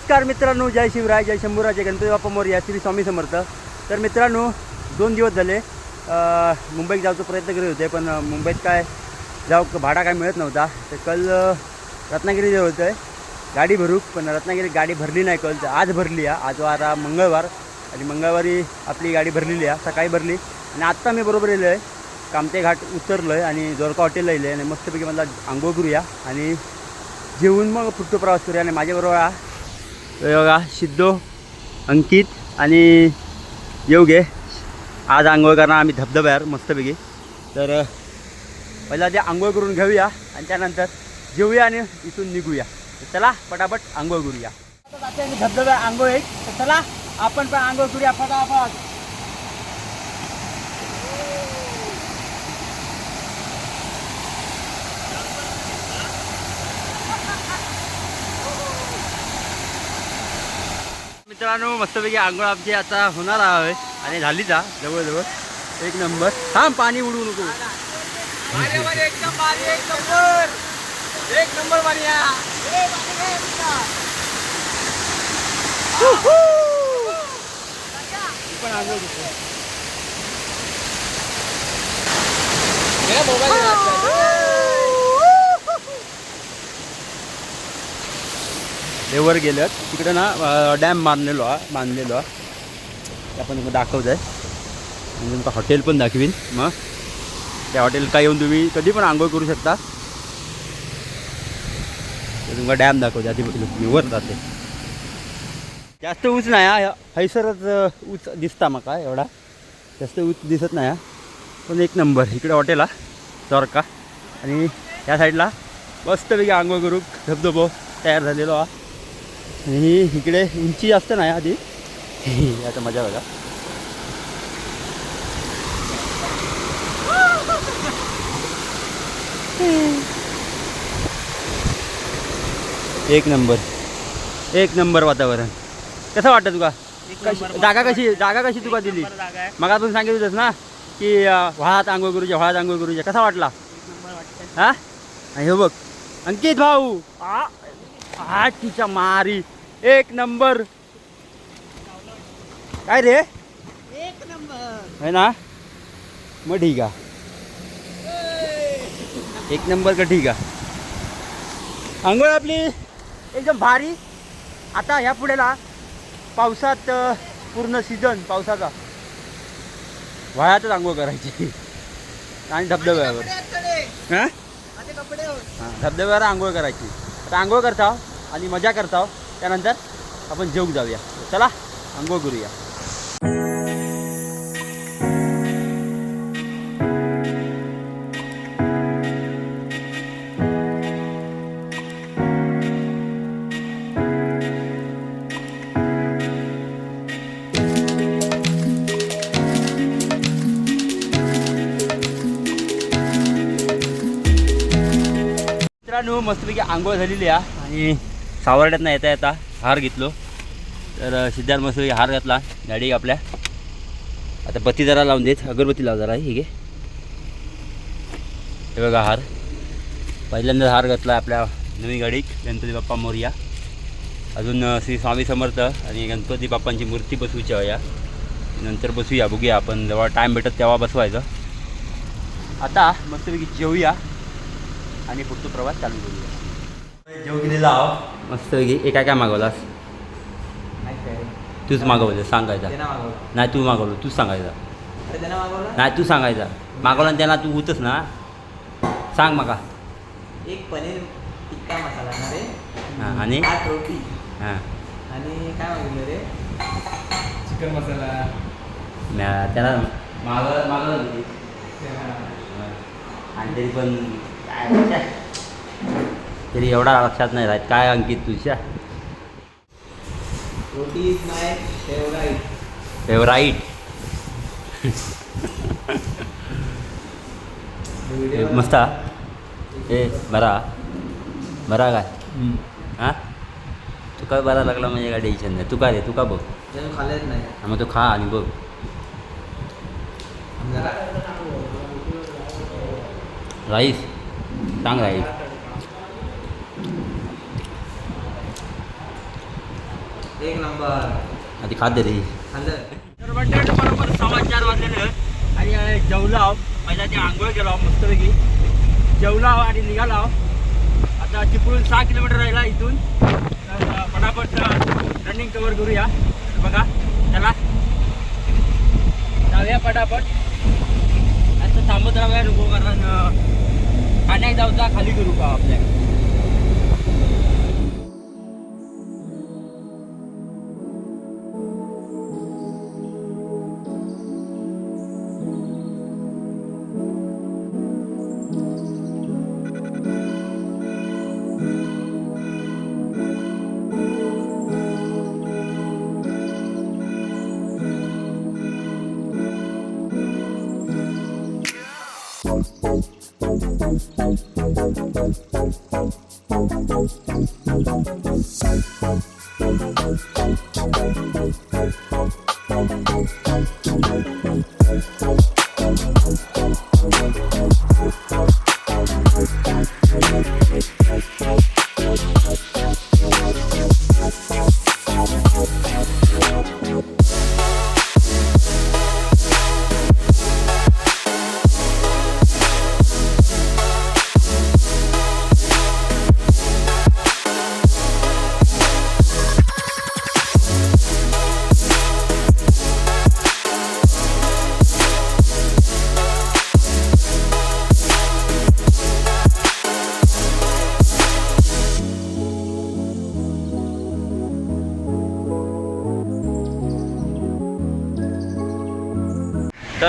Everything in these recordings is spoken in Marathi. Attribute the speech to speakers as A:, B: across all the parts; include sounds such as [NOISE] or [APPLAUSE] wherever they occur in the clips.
A: नमस्कार मित्रांनो जय शिवराय जय शंभूराज जय गणपती बाप्पा मोरया श्री स्वामी समर्थ. तर मित्रांनो दोन दिवस झाले मुंबईत जायचा प्रयत्न करत होते पण मुंबईत काय जाऊ भाडा काय मिळत नव्हता. तर कल रत्नागिरी जवळ होतं. आहे गाडी भरू पण रत्नागिरी गाडी भरली नाही कल तर आज भरली आहे. आज वार मंगळवार. आणि मंगळवारी आपली गाडी भरलेली आहे. सकाळी भरली. आणि आत्ता मी बरोबर येलो आहे. कामते घाट उतरलो आहे आणि जोरका हॉटेलला येलो आहे. आणि मस्तपैकी मला आंघोळ करूया. आणि जेवून मग पुढचा प्रवास करूया. आणि माझ्याबरोबर बघा सिद्धो अंकित आणि योगे. आज आंघोळ करणार आम्ही धबधब्यावर मस्तपैकी. तर पहिला ते आंघोळ करून घेऊया आणि त्यानंतर जेऊया आणि इथून निघूया. तर चला पटापट आंघोळ करूया. धबधब्या आंघोळ आहे तर चला आपण पण आंघोळ करूया फटाफट. मित्रांनो मस्तपैकी आंघोळ आमची आता होणार आहे आणि झाली जा जवळजवळ. एक नंबर. थांब पाणी उडवू नको.
B: एक नंबर
A: पण आंघोळ लेवर गेलं तिकडे ना डॅम बांधलेलो हा बांधलेलो हा. ते आपण तुम्हाला दाखवत आहे. आणि तुमका हॉटेल पण दाखवीन. मग त्या हॉटेलला येऊन तुम्ही कधी पण आंघोळ करू शकता. तुमका डॅम दाखवते आधी वर जाते. जास्त उंच नाही हा. हैसरच अ, उंच दिसता माका एवढा. जास्त उंच दिसत नाही हा. पण एक नंबर इकडे हॉटेल हा. चौरका आणि त्या साईडला मस्तपैकी आंघोळ करू धबधबो तयार झालेलो हा. आणि इकडे उंची जास्त नाही आधी. [LAUGHS] आता मजा बघा. एक नंबर. एक नंबर वातावरण. कसं वाटतं तुका? कशी जागा कशी जागा कशी तुका दिली? मग आपण सांगितलं ना की व्हाळात आंघोळ करूच्या व्हाळात आंघोळ करूच्या. कसा वाटला? हा? हे बघ. अंकित भाऊ. आ आ, तिच्या मारी. एक नंबर. काय रे?
B: एक नंबर.
A: है ना? मग ठीक आहे. एक नंबर का ठीक आहे? आंघोळ आपली. एकदम भारी. आता ह्या पुढेला पावसात पूर्ण सीझन पावसाचा. व्हाळ्यातच आंघोळ करायची. आणि धबधब्यावर. हां धबधब्यावर आंघोळ करायची. आता आंघोळ करता? आणि मजा करता त्यानंतर आपण जेवू जाऊया. चला आंघोळ करूया. मित्रांनो मस्तपैकी आंघोळ झालेली आहे. आणि सावर्ड्यातनं येता येता हार घेतलो. तर सिद्धार्थ मस्तपैकी हार घातला. गाडी आपल्या. आता बत्ती जरा लावून देत. अगरबत्ती लाव जरा ठीक आहे हे बघा हार. पहिल्यांदा हार घातला आपल्या नवीन गाडीत गणपती बाप्पा मोरया. अजून श्री स्वामी समर्थ आणि गणपती बाप्पांची मूर्ती बसवूच्या या. नंतर बसूया बघूया आपण. जेव्हा टाईम भेटत तेव्हा बसवायचं. आता मस्तपैकी जेवूया आणि पुढचा प्रवास चालू करूया. जेव केलेला आहो. मस्तपैकी हे काय काय मागवलास? तूच मागवलं सांगायचा.
B: मागवलं.
A: नाही तू मागवलं तूच सांगायचा.
B: मागवलं?
A: नाही तू सांगायचा. मागवला आणि त्यांना तू होतच ना. सांग माका
B: एक पनीर टिक्का मसाला ना रे
A: हां आणि?
B: रोटी.
A: हां.
B: आणि काय मागितलं रे? चिकन मसाला.
A: त्याला मागवलं मागवलं. आणि तरी पण काय? तरी एवढा लक्षात नाही राहत. काय अंकित तुझ्या?
B: फेवराईट
A: मस्त हा? ए बरा. बरा काय? हां? तुका बरा लागला म्हणजे काय टेन्शन नाही. तुका रे तुका बघ.
B: खाल्लेच नाही.
A: मग तो खा आणि बघ. राईस. सांग राईस
B: एक नंबर
A: आधी खाद्य रे बरोबर सव्वा चार वाजलेले. आणि जेवलाव. पहिला ते आंघोळ केला मस्तपैकी. जेवलाव आणि निघालाव. आता चिपळूण सहा किलोमीटर राहिला इथून. पटापट रनिंग कवर करूया. बघा चला. जाऊया पटापट आता थांबत राहूया नको कारण पाण्यात जाऊचा खाली करू का आपल्या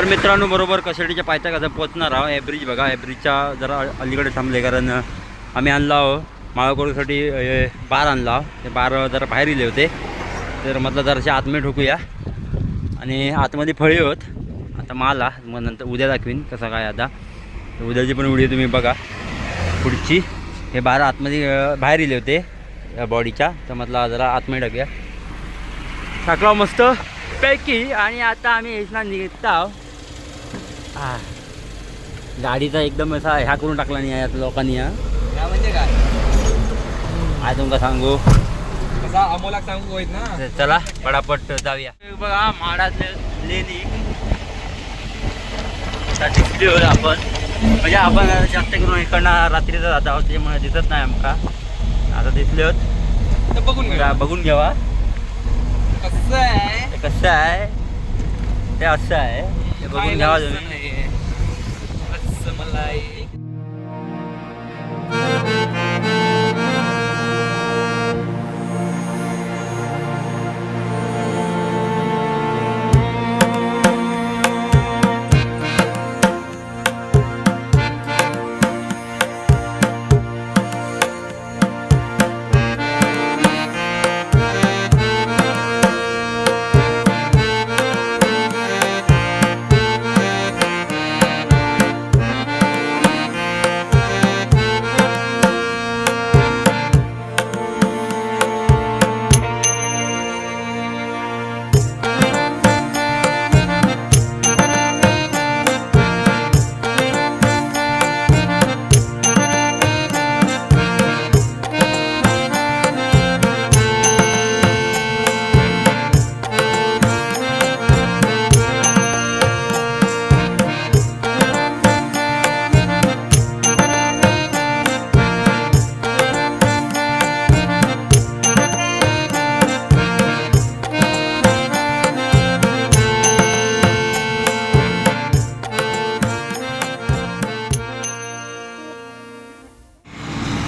A: तर मित्रांनो बरोबर कशेडीच्या कसं पोचणार आहोत? हे ब्रिज बघा हे ब्रिजच्या जरा अलीकडे थांबले कारण आम्ही आणला आहो माळाकोडीसाठी बार आणला ते बार जरा बाहेर इले होते. तर म्हटलं जरासे आतमध्ये ठोकूया. आणि आतमध्ये फळे होत. आता माला मग नंतर उद्या दाखवीन कसं काय आता. तर उद्याची पण व्हिडिओ तुम्ही बघा. पुढची हे बार आतमध्ये बाहेर इले होते या बॉडीच्या तर म्हटलं जरा आतमध्ये टाकूया. टाकला हो मस्त पैकी. आणि आता आम्ही इथला निघत आहो हा. गाडीचा एकदम असा ह्या करून टाकला नाही आहे आता लोकांनी हा.
B: या म्हणजे काय?
A: काय तुमका सांगू.
B: कसा अमोलाक सांगू होईत ना?
A: चला पटापट जाऊया. बघा माडातले लेणी. आता टिकली होत आपण. म्हणजे आपण जास्त करून इकडनं रात्रीचं जात आहोत त्याच्यामुळे दिसत नाही आमका. आता दिसले होत.
B: बघून घ्या
A: बघून घ्यावा
B: कसं आहे?
A: ते कसं आहे? ते असं आहे. ते बघून घ्यावा तुम्ही
B: 怎么来？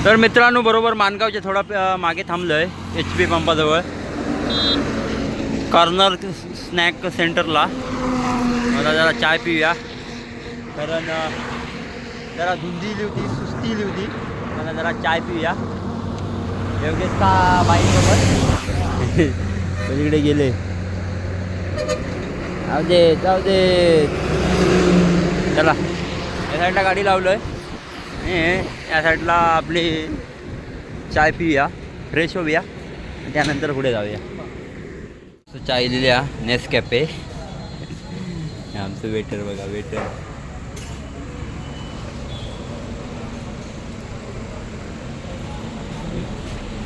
A: तर मित्रांनो बरोबर मानगावच्या थोडा मागे थांबलो आहे एच पी पंपाजवळ. कॉर्नर स्नॅक सेंटरला मला जरा चाय पिऊया. कारण जरा धुंदीली होती सुस्तीली होती. मला जरा चाय पिऊया. योगेश का बाईसोबत? पलीकडे गेले. जाऊ दे जाऊ दे. चला. या साईडला गाडी लावलं आहे आणि या साईडला आपली चाय पिऊया फ्रेश होऊया त्यानंतर पुढे जाऊया. सो चाय लिहिल्या नेस कॅफे आमचं वेटर बघा वेटर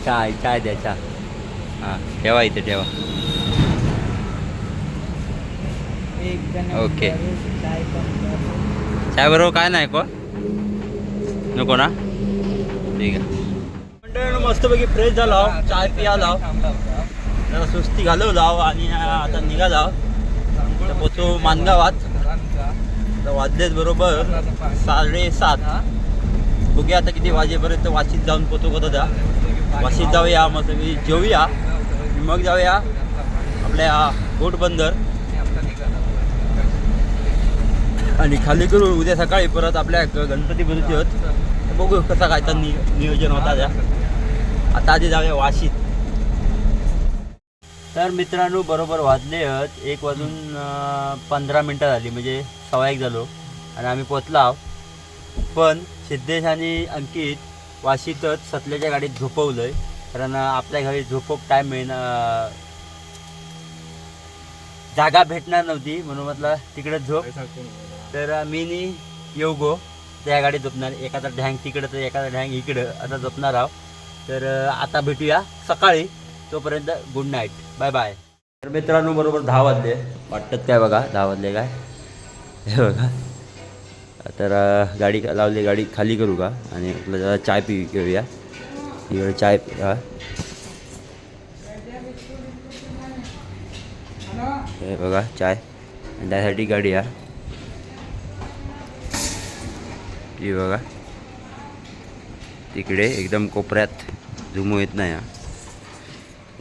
A: चाय चाय द्या चहा हां ठेवा इथे ठेवा. ओके.
B: चाय
A: बरोबर काय नाही को नको ना. ठीक आहे. मंडळ मस्तपैकी फ्रेश झाला चाय पियाला जरा सुस्ती घालवला आणि आता निघाला आता पोचू मानगावात. आता वाजलेत बरोबर साडेसात. बघूया आता किती वाजेपर्यंत वाशीत जाऊन पोचू कसं द्या वाशीत जाऊया मग सगळी जेवूया मग जाऊया आपल्या घोटबंदर आणि खाली करून उद्या सकाळी परत आपल्या गणपती बनवते आहेत बघू कसा काय तर नियोजन होता त्या आता आधी जाऊया वाशीत. तर मित्रांनो बरोबर वाजले आहेत एक वाजून पंधरा मिनटं झाली म्हणजे सव्वा एक झालो. आणि आम्ही पोचलो आहोत. पण सिद्धेश आणि अंकित वाशीतच सतल्याच्या गाडीत झोपवलंय. कारण अं, आपल्या घरी झोपक टाईम मिळणं जागा भेटणार नव्हती. म्हणून म्हटलं तिकडेच झोप. तर मी नी येऊ गो. त्या गाडी झोपणार. एखादा ढँग तिकडं तर एखादा ढँग इकडं. आता झोपणार आहोत. तर आता भेटूया सकाळी. तोपर्यंत गुड नाईट बाय बाय तर मित्रांनो बरोबर दहा वाजले. वाटतात काय बघा? दहा वाजले काय? हे बघा. तर गाडी लावली गाडी खाली करू का? आणि आपलं जरा चाय पी घेऊया इकडे चाय हे बघा चाय. आणि त्यासाठी गाडी या ही बघा. तिकडे एकदम कोपऱ्यात झुमू येत नाही हा.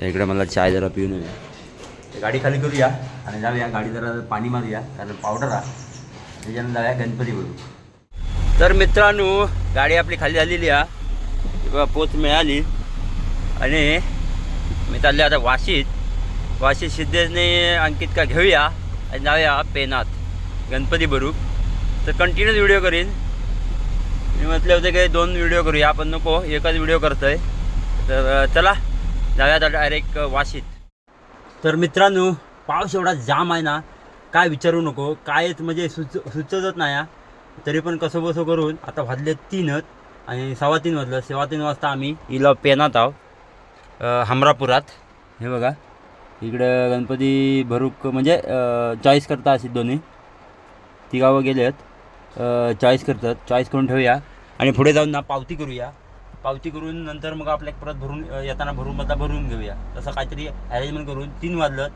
A: इकडे मला चाय जरा पिऊन येऊया. गाडी खाली करूया आणि जाऊया गाडी जरा पाणी मारूया कारण पावडर हा. त्याच्यानं जाऊया गणपती बघू. तर मित्रांनो गाडी आपली खाली झालेली आहे बघा पोच मिळाली. आणि मी चालले आता वाशीत. वाशीत सिद्धेशने अंकित का घेऊया आणि जाऊया पेनात. गणपती भरूक तर कंटिन्यूच व्हिडिओ करीन. मी म्हटले होते की दोन व्हिडिओ करूया आपण नको एकच व्हिडिओ करतोय. तर चला जाऊया आता डायरेक्ट वाशीत. तर मित्रांनो पाऊस एवढा जाम आहे ना काय विचारू नको कायच म्हणजे सुच सुचतच नाही हा. तरी पण कसं बसं करून आता वाजले तीनच आणि सव्वा तीन वाजलं सव्वा तीन वाजता आम्ही इला पेनात आहो हमरापुरात. हे बघा इकडं गणपती भरूक म्हणजे चॉईस करता असे दोन्ही. ती गावं गेले आहेत चॉईस करतात. चॉईस करून ठेवूया. आणि पुढे जाऊन ना पावती करूया. पावती करून नंतर मग आपल्या परत भरून येताना भरून मधला भरून घेऊया. तसं काहीतरी अरेंजमेंट करून तीन वाजलं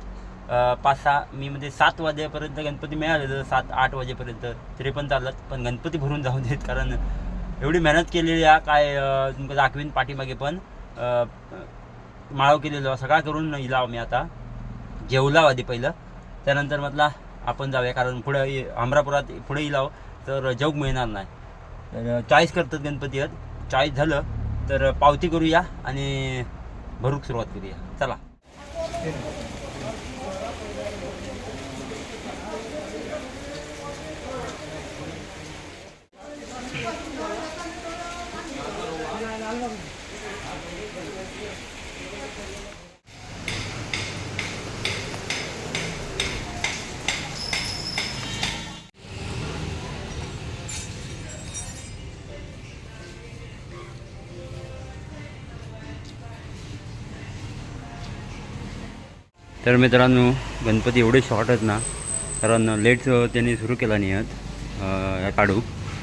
A: पाच सहा मी म्हणजे सात वाजेपर्यंत गणपती मिळाले तर सात आठ वाजेपर्यंत तरी पण चालत पण गणपती भरून जाऊ देत कारण एवढी मेहनत केलेली आहे. काय अं, दाखवीन पाठीमागे पण. माळव केलेलं सगळा करून इलाव मी आता. जेवला आधी पहिलं. त्यानंतर म्हटला आपण जाऊया. कारण पुढे अमरापुरात पुढे इलाव तर जग मिळणार नाही. तर चॉईस करतात गणपती आहेत चॉईस झालं तर पावती करूया आणि भरूक सुरुवात करूया. चला. तर मित्रांनो गणपती एवढे शॉर्ट आहेत ना कारण लेट त्यांनी सुरू केला नाही आहेत काढूक काढू.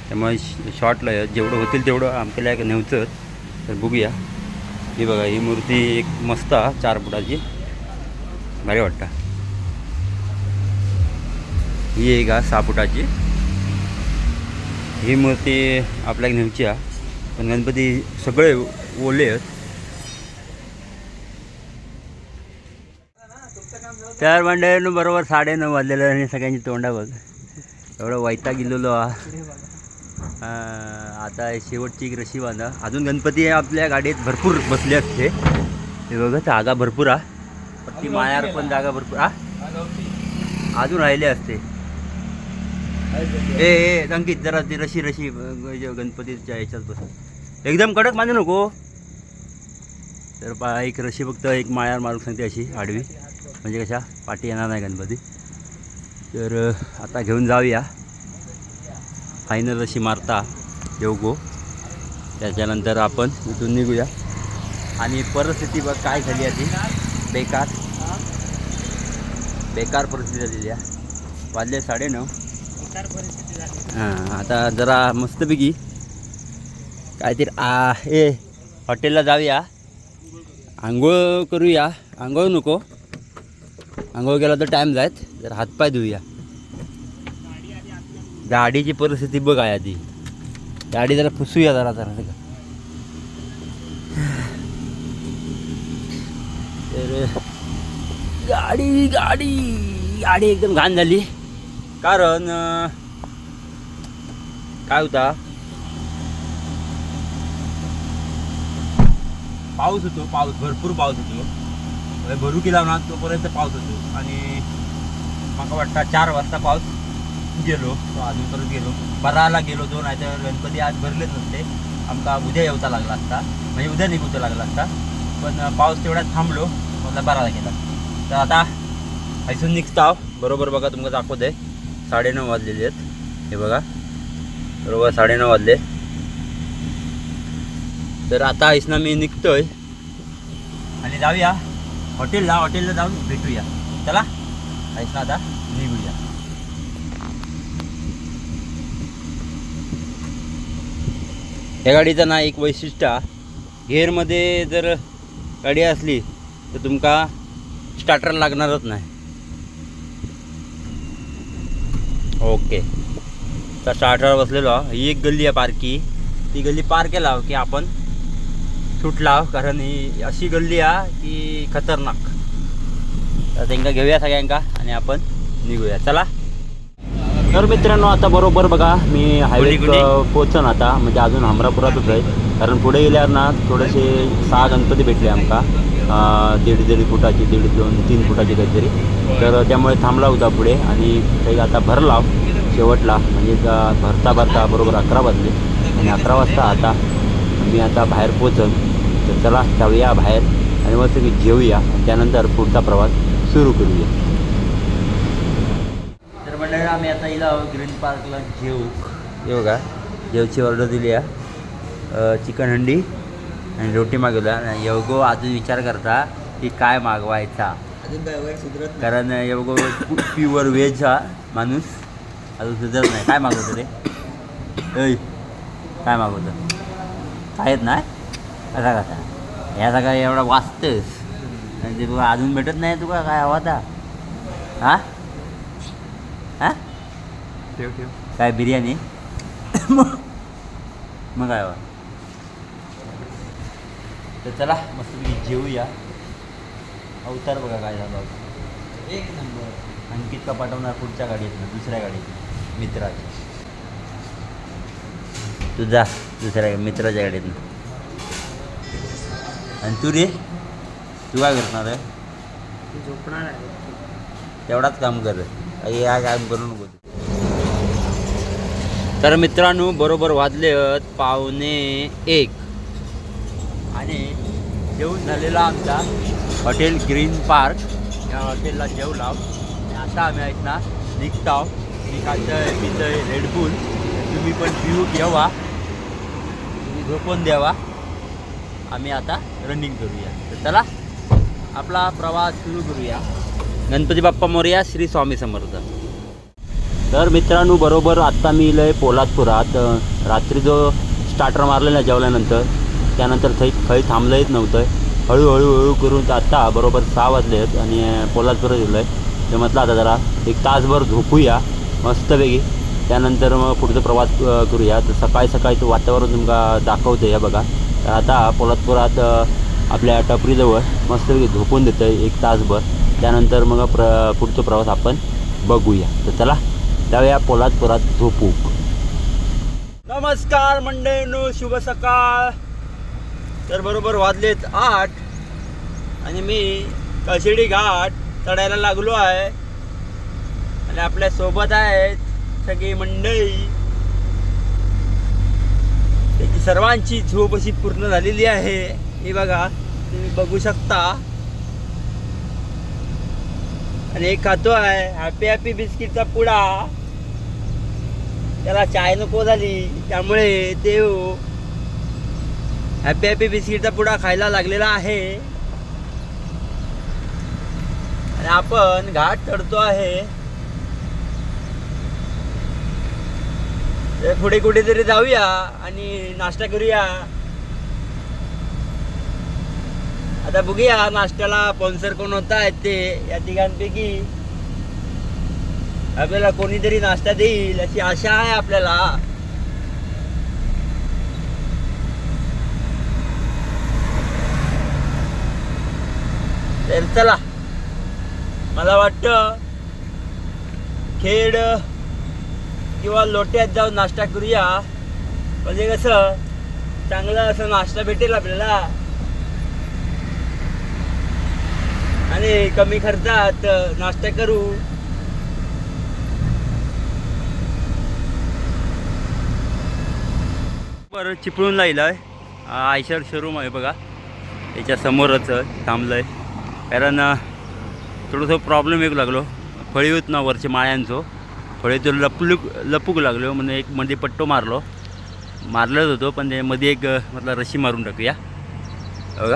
A: त्यामुळे शॉर्टला आहेत जेवढं होतील तेवढं आमच्याला एक नेवचं तर बघूया. ही बघा ही मूर्ती एक मस्त आहे चार फुटाची. भारी वाटतं. ही एक हा सहा फुटाची. ही मूर्ती आपल्याक नेवची आहे. पण गणपती सगळे ओले आहेत. तर मंडळीनं बरोबर साडेनऊ वाजलेलं आणि सगळ्यांची तोंडा बघ. एवढं वैता गेलेलो हा. आता शेवटची एक रशी बांधा. अजून गणपती आपल्या गाडीत. भरपूर बसले असते हे बघा जागा भरपूर हा. ती मायार पण जागा भरपूर हा. अजून राहिले असते. ए ए अंकित जरा ती रशी रशी गणपतीच्या ह्याच्यात बस. एकदम कडक मानू नको. तर पा एक रशी फक्त एक माळ्यावर मारू सांगते अशी आडवी. म्हणजे कशा? पाठी येणार नाही गणपती. तर आता घेऊन जाऊया. फायनल अशी मारता येऊ त्याच्यानंतर आपण इथून निघूया. आणि परिस्थिती बघ काय झाली आहे ती बेकार. बेकार परिस्थिती झालेली आहे वाजले साडेनऊ. हां आता जरा मस्तपैकी काहीतरी आ ए हॉटेलला जाऊया. आंघोळ करूया. आंघोळ नको. आंघोळ केला तर टाईम जायत. जर हातपाय धुऊया. गाडीची परिस्थिती बघ आहे आधी. गाडी जरा पुसूया जरा जरा तर गाडी गाडी. गाडी एकदम घाण झाली. कारण काय होता? पाऊस होतो पाऊस. भरपूर पाऊस होतो. म्हणजे भरू केला ना तोपर्यंत पाऊस होतो. आणि मला वाटतं चार वाजता पाऊस गेलो तो अजून परत गेलो. बराला गेलो तो नाहीतर गणपती आज भरलेच नसते. आमका उद्या येऊचा लागला असता. म्हणजे उद्या निघूचा लागला असता. पण पाऊस तेवढ्यात थांबलो मला बराला गेला. तर आता हैसून आहो बरोबर बघा तुमका दाखवत आहे. साडेनऊ वाजलेले आहेत. हे बघा. बरोबर साडेनऊ वाजले. तर आता ना मी निघतोय. आणि जाऊया. हॉटेलला हॉटेलला जाऊन भेटूया. चला ऐसा आता निघूया. या गाडीचं ना एक वैशिष्ट्य गेअरमध्ये जर गाडी असली तर तुमका स्टार्टर लागणारच नाही. ओके तर स्टार्टर बसलेलो ही एक गल्ली आहे पार्की ती गल्ली पार केला की आपण सुटला कारण ही अशी गल्ली आहे की खतरनाक. तर त्यांना घेऊया सगळ्यांका आणि आपण निघूया. चला. तर मित्रांनो आता बरोबर बघा मी हायवे? पोचन आता. म्हणजे अजून हमरापुरातच आहे. कारण पुढे गेल्यावर ना थोडेसे सहा गणपती भेटले आमका. दीड दीड फुटाची दीड दोन तीन फुटाची काहीतरी. तर त्यामुळे थांबला होता पुढे आणि काही आता भरला. शेवटला. म्हणजे भरता भरता बरोबर अकरा वाजले. आणि अकरा वाजता आता मी आता बाहेर पोचन तर चला जाऊया बाहेर आणि मस्त की जेवूया त्यानंतर पुढचा प्रवास सुरू करूया. तर मंडळी आम्ही आता इला ग्रीन पार्कला जेऊ. येऊ का जेवची ऑर्डर दिली आहे. चिकन हंडी आणि रोटी मागवल्या आणि योगो अजून विचार करता की काय मागवायचा. कारण योगो प्युअर व्हेज हा माणूस. अजून सुधरत नाही. काय मागवतो रे काय मागवतं? काय येत नाही कसा कसा? या सगळा एवढा वाचतंस आणि ते तुला अजून भेटत नाही तुला काय हवा आता? हा? हा?
B: ठेव ठेव.
A: काय बिर्याणी? मग काय हवा? तर चला मस्त जेवूया अवतार बघा काय झालं.
B: एक नंबर.
A: अंकित का पाठवणार पुढच्या गाडीत दुसऱ्या गाडीत मित्राच्या. तू जा दुसऱ्या मित्राच्या गाडीतनं. आणि तू रे? तू काय करणार आहे?
B: झोपणार आहे.
A: तेवढाच काम कर. या काम करू नको तर मित्रांनो बरोबर वाजले आहेत पावणे एक. आणि जेवण झालेला आमचा हॉटेल ग्रीन पार्क. या हॉटेलला जेवला आणि आता आम्ही आहेत ना निघताव. मी खातोय पितोय रेडबुल तुम्ही पण पिऊ घ्यावा तुम्ही झोपून द्यावा. आम्ही आता रनिंग करूया. तर चला आपला प्रवास सुरू करूया. गणपती बाप्पा मोर्या श्री स्वामी समर्थ. तर मित्रांनो बरोबर आत्ता मी इलं पोलादपुरात. रात्री जो स्टार्टर मारलेला जेवल्यानंतर त्यानंतर थै खै थांबलं येत नव्हतं. हळूहळू हळू करून तर आत्ता बरोबर सहा वाजले आहेत आणि अं, पोलादपुरात आहे तर म्हटलं आता जरा एक तासभर झोपूया मस्तपैकी. त्यानंतर मग पुढचा प्रवास करूया. तर सकाळी सकाळीचं वातावरण तुमका दाखवतं या बघा. आता पोलादपुरात आपल्या टपरीजवळ मस्तपैकी झोपून देतं आहे एक तासभर. त्यानंतर मग प्र पुढचा प्रवास आपण बघूया. तर चला जाऊया पोलादपुरात झोपू. नमस्कार मंडळीनो शुभ सकाळ. तर बरोबर वाजलेत आठ आणि मी कशिडी घाट चढायला लागलो आहे. आणि आपल्यासोबत आहेत सगळी मंडळी. सर्वांची झोप अशी पूर्ण झालेली आहे. ही बघा तुम्ही बघू शकता. आणि एक खातो आहे हॅपी हॅपी बिस्किटचा पुडा. त्याला चाय नको झाली त्यामुळे ते हॅपी हॅपी बिस्किटचा पुडा खायला लागलेला आहे. आणि आपण घाट चढतो आहे. पुढे कुठेतरी जाऊया आणि नाश्ता करूया. आता बघूया नाश्त्याला स्पॉन्सर कोण होत आहेत ते या तिघांपैकी. आपल्याला कोणीतरी नाश्ता देईल अशी आशा आहे आपल्याला. तर चला. मला वाटतं खेड किंवा लोट्यात जाऊन नाश्ता करूया. म्हणजे कसं चांगला असं नाश्ता भेटेल आपल्याला. आणि कमी खर्चात नाश्ता करू. परत चिपळून लाईल आयशर शोरूम आहे बघा. त्याच्या समोरच थांबलंय. कारण थोडंसं प्रॉब्लेम एक लागलो. फळी होत ना वरच्या माळ्यांचो. फळी तो लपलूक लपूक लागलो म्हणजे एक मध्ये पट्टो मारलो. मारलंच होतो पण ते मध्ये एक अं, म्हटलं रशी मारून टाकूया. बघा.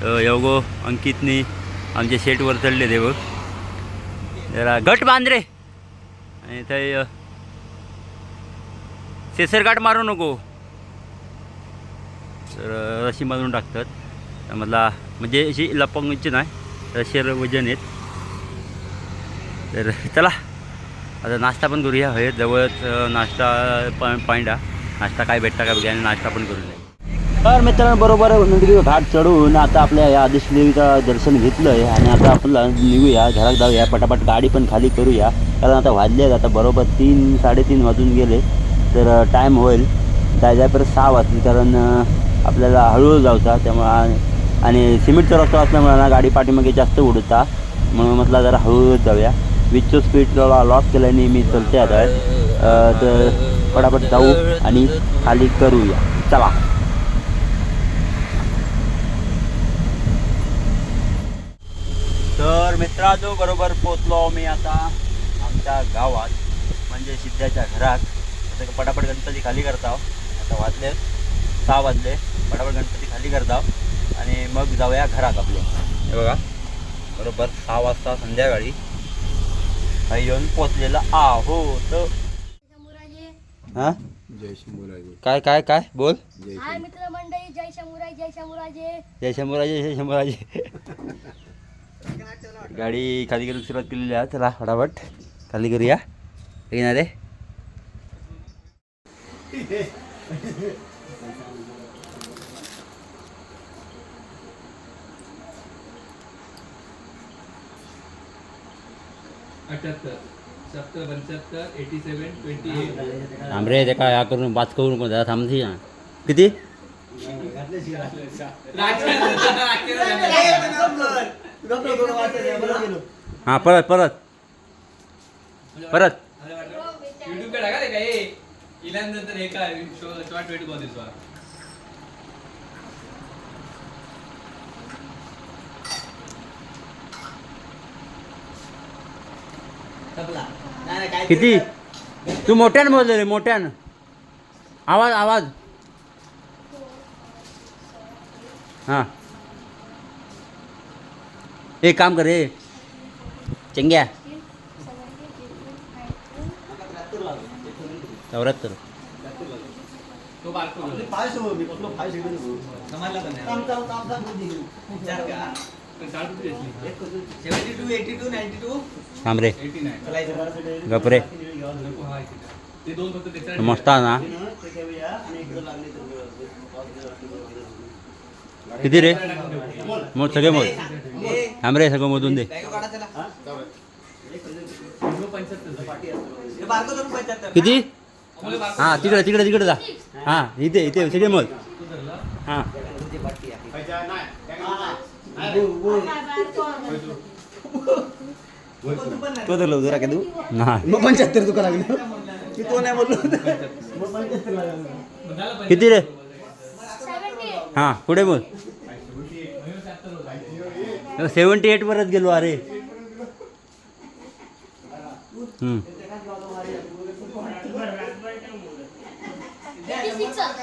A: का योगो अंकितनी आमच्या शेटवर चढले ते बघ. जरा घट बांधरे. आणि थंय सेसरघाट मारू नको. तर रशी मारून टाकतात. म्हटला म्हणजे अशी लपंगची नाही रशीवर वजन आहेत. तर चला. आता नाश्ता पण करूया. हे जवळच नाश्ता पॉइंट पॉईंट नाश्ता काय भेटता काय बघूया आणि नाश्ता पण करूया तर मित्रांनो बरोबर नंदगिरी घाट चढून आता आपल्या या आदेश देवीचं दर्शन घेतलं आहे आणि आता आपल्याला निघूया घरात जाऊया. पटापट गाडी पण खाली करूया. कारण आता वाजले आता बरोबर तीन साडेतीन वाजून गेले. तर टाईम होईल. जाय जाय परत सहा वाजतील. कारण आपल्याला हळूहळू जाऊचा त्यामुळं आणि सिमेंटचा रस्ता असल्यामुळे ना गाडी पाठीमागे जास्त उडता म्हणून म्हटलं जरा हळूहळू जाऊया. वीजचं स्पीडला लॉस केल्याने मी चलते आता. अं, तर पटापट जाऊ आणि खाली करूया. चला. तर मित्रांनो बरोबर पोचलो मी आता आमच्या गावात म्हणजे सिद्ध्याच्या घरात. आता पटापट गणपती खाली करता. आता वाजले सहा वाजले. पटापट गणपती खाली करता. आणि मग जाऊया घरात आपले. हे बघा. बरोबर सहा वाजता संध्याकाळी. येऊन पोचलेला आहो तर
C: शंभूराजे
A: हां?
D: जय शंभूराजे
A: काय काय काय? बोल.
D: जय
C: हाय मित्रमंडळी जय शंभूराज जय शंभूराजे
A: जय शंभूराजे जय शंभूराजे गाडी खाली करून सुरुवात केलेली आहे. चला फटाफट. खाली करूया. येणार रे.
B: अठ्याहत्तर. सत्तर पंच्याहत्तर एटी सेवन ट्वेंटी एट.
A: थांब रे ते काय या करून वाच करू नको जरा थांबती ना. किती? हां परत परत. परत.
B: युट्यूब पे टाका रे काय इल्यानंतर हे काय? शॉर्ट व्हिडिओ दिसवा.
A: किती? तू मोठ्यानं बोलले रे मोठ्यानं. आवाज आवाज. हां. एक काम कर रे चंग्या. चौऱ्याहत्तर.
B: तो बारको
A: थांब रे. गप रे. मस्त ना किती रे? मोठ सगळे मग थांब रे सगळं मधून दे. किती? हां तिकडे तिकडे तिकडे जा. हां इथे इथे सगळे मग हां.
D: तो धरलो जरा का तू
A: नाही
D: मग पंच्याहत्तर तुका लागलं मी तो नाही बोललो
A: किती रे? हां पुढे बोल. सेवन्टी एट वरच गेलो अरे.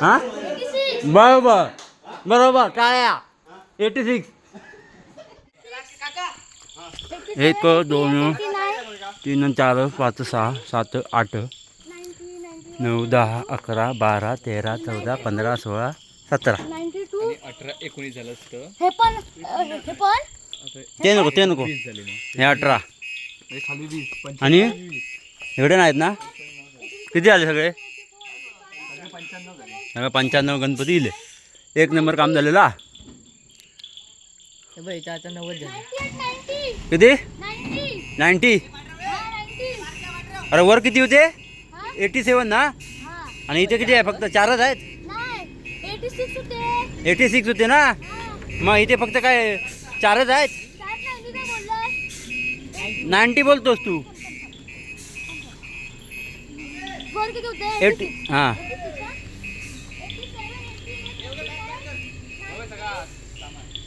A: हां? बरोबर. बरोबर टाळ्या. Eighty six. एक दोन तीन चार पाच सहा सात आठ नऊ दहा अकरा बारा तेरा चौदा पंधरा सोळा सतरा.
B: अठरा एकोणीस झालं असतं.
C: हे पण अ, हे पण?
A: ते नको ते नको.
B: वीस झाले मग
A: हे अठरा.
B: म्हणजे खाली वीस
A: आणि एवढे नाहीत ना? किती आले सगळे? सगळे पंच्याण्णव गणपती दिले एक नंबर काम झालेला.
E: आता नव्वद झाले.
A: किती?
C: नाईन्टी.
A: अरे वर किती होते? एटी सेवन ना?
C: हा.
A: आणि इथे किती आहे? फक्त चारच आहेत?
C: एटी सिक्स होते.
A: ना? मग इथे फक्त काय चारच आहेत?
C: नाईन्टी
A: बोलतोस तू. एटी हां.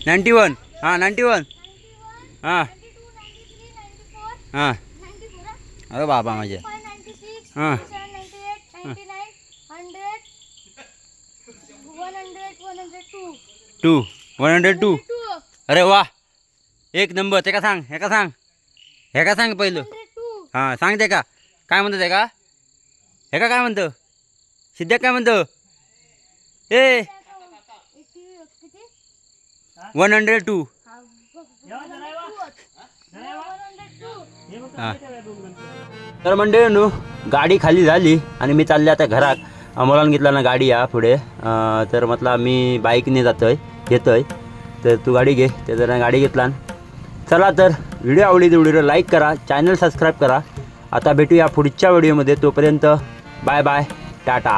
A: Ninety one. हां नाईन्टी वन. हां. हां. अरे बाबा माझे हां. टू. One hundred two. अरे वा. एक नंबर. ते का सांग? हे का सांग? हे का सांग पहिलं? हां सांग ते का? काय म्हणतं ते का? हे का काय म्हणतं? सिद्ध्या काय म्हणतं? ए. One hundred two. हां. तर मंडळींनो गाडी खाली झाली आणि मी चालले आता घरात. अमोलान घेतला ना गाडी या पुढे. अं, तर म्हटलं मी बाईकने जातोय घेतोय तर तू गाडी घे. तर जरा गाडी घेतला चला तर व्हिडिओ आवडली तर व्हिडिओला लाईक करा चॅनल सबस्क्राईब करा. आता भेटूया पुढच्या व्हिडिओमध्ये. तोपर्यंत बाय बाय टाटा.